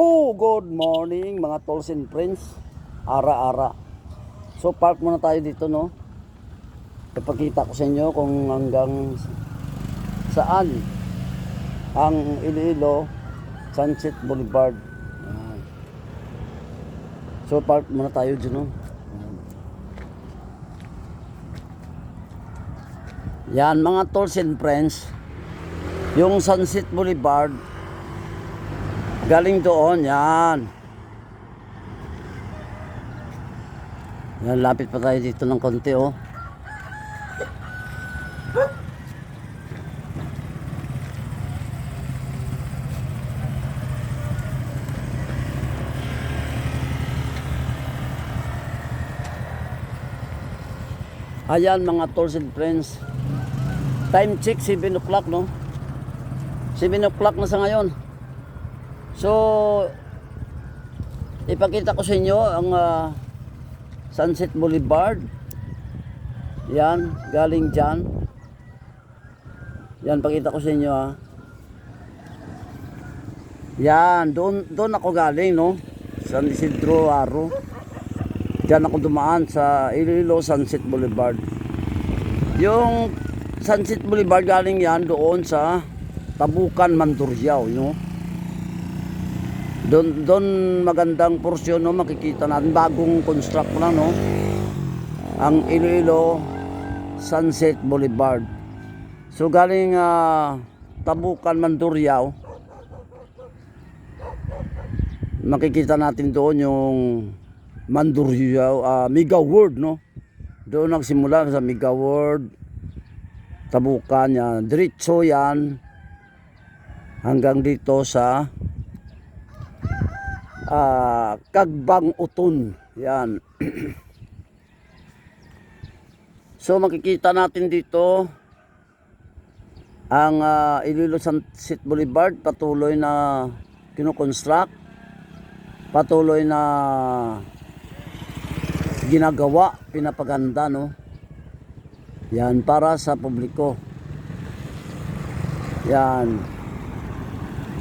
Oh, good morning mga tolls and friends. Ara-ara. So park muna tayo dito no. Ipakita ko sa inyo kung hanggang saan ang Iloilo Sunset Boulevard. So park muna tayo dyan no. Yan mga tolls and friends. Yung Sunset Boulevard Galing doon, yan. Yan, lapit pa tayo dito ng konti, oh. Ayan mga tolls and friends. Time check 7 o'clock no. 7 o'clock na sa ngayon. So, ipakita ko sa inyo ang ah, Sunset Boulevard. Yan, galing dyan. Yan, pakita ko sa inyo ha. Yan, doon, doon ako galing, no? San Isidro Aro. Diyan ako dumaan sa Iloilo Sunset Boulevard. Yung Sunset Boulevard galing yan doon sa Tabukan, Mandurriao, you know? Doon doon magandang porsyon no makikita natin bagong construct lang no. Ang Iloilo Sunset Boulevard. So galing ah, Tabukan Mandurriao. Makikita natin doon yung Mandurriao ah, Mega World no. Doon nagsimula sa Mega World. Tabukan yan. Diretso yan hanggang dito sa ah Kagbang Uton. Yan. so makikita natin dito ang uh, Iloilo Sunset Boulevard patuloy na kinoconstruct patuloy na ginagawa, pinapaganda no. Yan para sa publiko. Yan.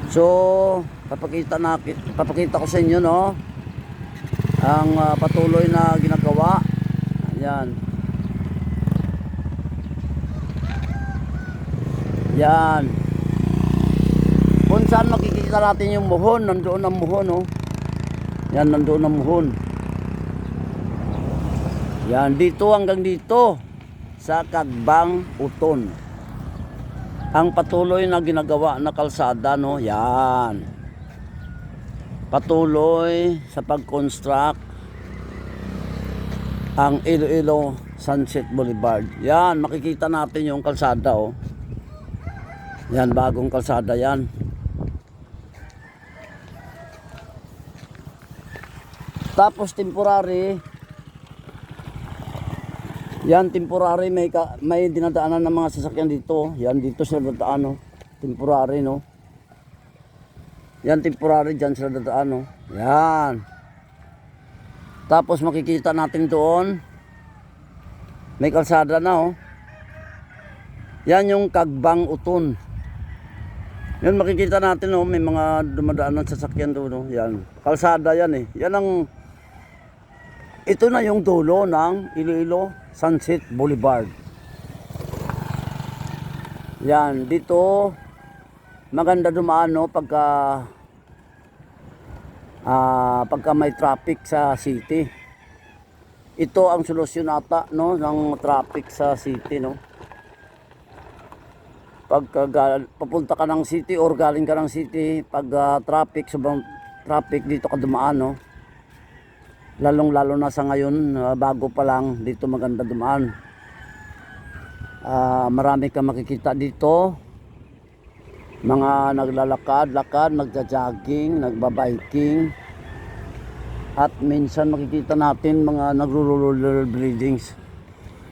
So, papakita na papakita ko sa inyo no ang ah, patuloy na ginagawa. Ayan. Yan. Kung saan makikita natin yung muhon, nandoon ang muhon, oh. Yan, nandoon ang muhon. Yan, dito hanggang dito sa Kagbang Uton. Ang patuloy na ginagawa na kalsada, no? Yan. Patuloy sa pag-construct ang Iloilo Sunset Boulevard. Yan, makikita natin yung kalsada, oh. Yan, bagong kalsada yan. Tapos temporary, yan temporary may ka, may dinadaanan ng mga sasakyan dito. Yan dito sila dadaan no. Temporary no. Yan temporary diyan sila dadaan no. Yan. Tapos makikita natin doon may kalsada na oh. Yan yung Kagbang Uton. Yan makikita natin oh, may mga dumadaan ng sasakyan doon oh. Yan. Kalsada yan eh. Yan ang ito na yung dulo ng Iloilo Sunset Boulevard. Yan, dito maganda dumaan no pagka ah pagka may traffic sa city. Ito ang solusyon ata no ng traffic sa city no. pagka papunta ka ng city or galing ka ng city, pag ah, traffic, sobrang traffic dito ka dumaan, no? Lalong lalo na sa ngayon, ah, bago pa lang, dito maganda dumaan. Ah, marami kang makikita dito. Mga naglalakad-lakad, nagja-jogging, nagbabiking. At minsan makikita natin mga nagro-roller bladings.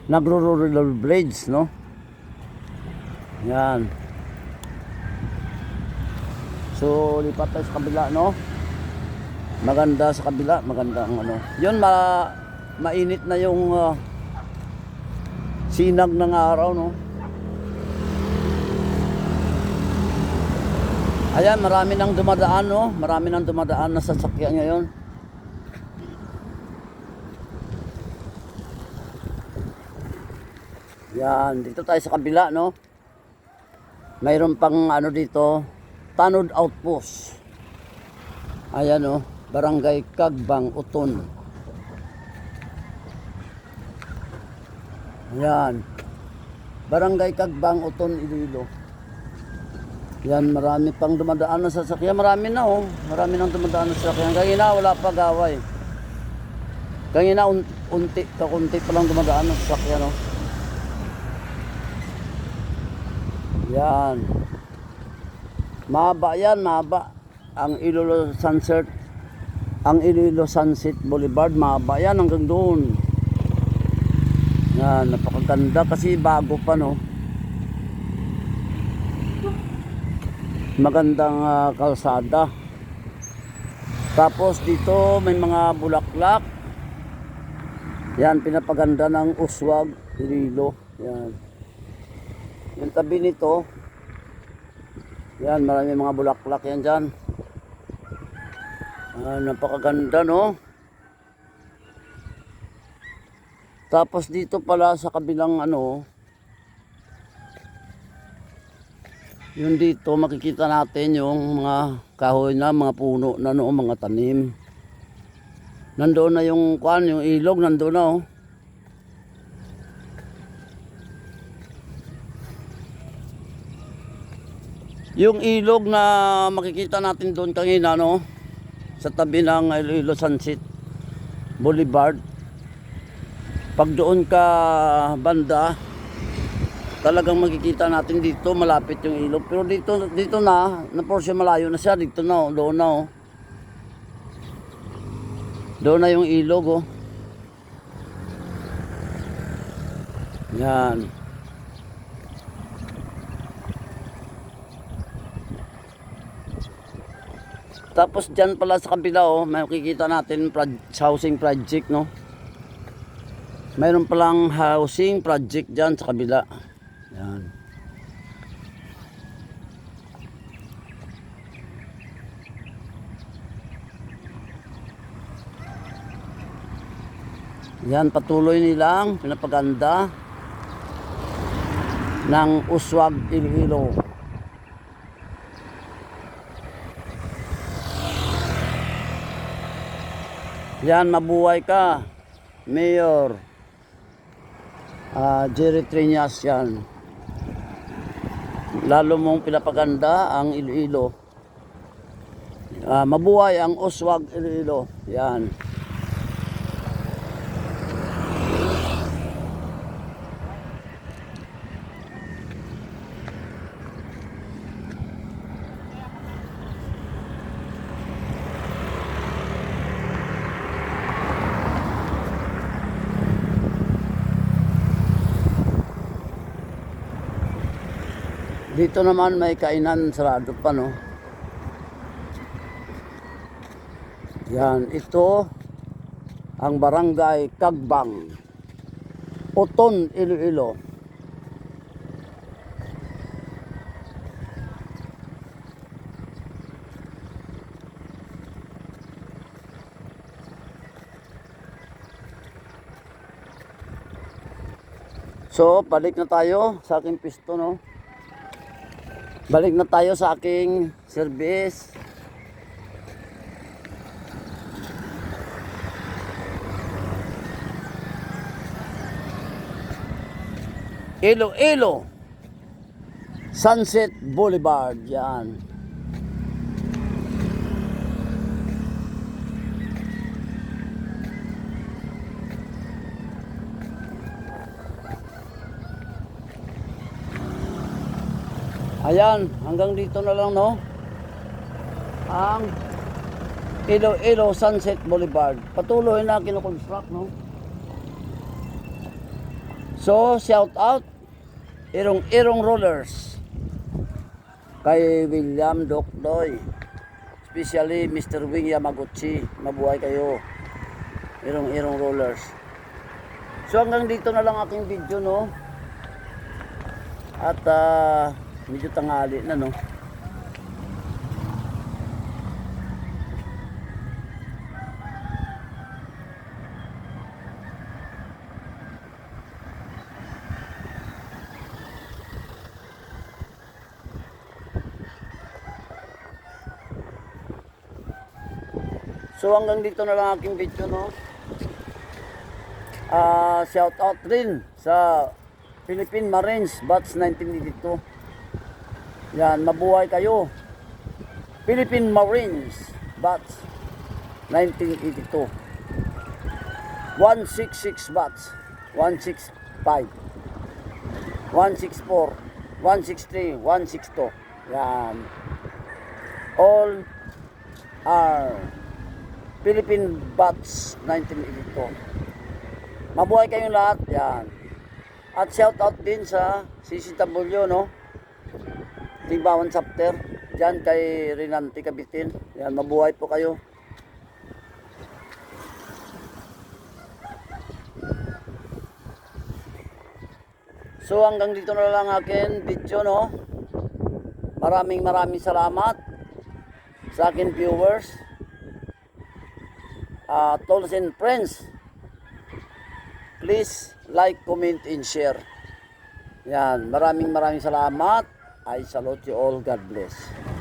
Nagro-roller blades, no? Yan. So, lipat tayo sa kabila, no? Maganda sa kabila, maganda ang ano. Yun, ma mainit na yung ah, sinag ng araw, no? Ayan, marami nang dumadaan, no? Marami nang dumadaan na sasakyan ngayon. Yan, dito tayo sa kabila, no? Mayroon pang ano dito, Tanod Outpost. Ayan, no? Barangay Kagbang, Uton. Yan. Barangay Kagbang, Uton, Iloilo. Yan, marami pang dumadaan na sasakyan. Marami na, oh. Marami nang dumadaan na sasakyan. Kanina, wala pa gaway. Kanina, un unti, kakunti pa lang dumadaan na sasakyan, oh. Yan. Mahaba yan, mahaba. Ang Iloilo Sunset, ang Iloilo Sunset Boulevard, mahaba yan hanggang doon. Yan, napakaganda kasi bago pa, no. Magandang ah, kalsada. Tapos dito may mga bulaklak. Yan, pinapaganda ng Uswag, Iloilo. Yan. Yung tabi nito, yan, marami mga bulaklak yan dyan. Ah, napakaganda, no? Tapos dito pala sa kabilang ano, yun dito makikita natin yung mga kahoy na, mga puno na no, mga tanim. Nandoon na yung kwan, yung ilog, nandoon na oh. Yung ilog na makikita natin doon kanina, no? Sa tabi ng Iloilo Sunset Boulevard. Pag doon ka banda, talagang makikita natin dito, malapit yung ilog. Pero dito, dito na, na portion malayo na siya. Dito na, oh, doon na, oh. Doon na yung ilog, oh. Yan. Tapos dyan pala sa kabila oh, makikita natin proj- housing project no. Mayroon palang housing project dyan sa kabila. Yan. Yan patuloy nilang pinapaganda ng Uswag Iloilo. Yan, mabuhay ka. Mayor. Ah, Jerry Trinas yan. Lalo mong pinapaganda ang Iloilo. Ah, mabuhay ang Oswag Iloilo. Yan. Dito naman may kainan sarado pa no. Yan, ito ang barangay Kagbang. Oton, Iloilo. So, balik na tayo sa aking pisto, no? Balik na tayo sa aking service. Ilo, ilo. Sunset Boulevard. Yan. Ayan, hanggang dito na lang no. Ang Iloilo Sunset Boulevard. Patuloy na kinoconstruct no. So, shout out Irong Irong Rollers kay William Dokdoy. Especially Mr. Wing Yamaguchi. Mabuhay kayo. Irong Irong Rollers. So hanggang dito na lang aking video no. At ah, medyo tanghali na no. So hanggang dito na lang aking video no. Ah, shout out rin sa Philippine Marines Batch 1982. Yan, mabuhay kayo. Philippine Marines Batch 1982. 166 batch, 165, 164, 163, 162. Yan. All are Philippine Batch 1982. Mabuhay kayong lahat. Yan. At shout out din sa CCW, no? Tingbawan chapter. Diyan kay Renante Cabitin. Yan, mabuhay po kayo. So hanggang dito na lang akin video, no? Maraming maraming salamat sa akin viewers. Uh, tolls and friends. Please like, comment, and share. Yan, maraming maraming salamat. I salute you all. God bless.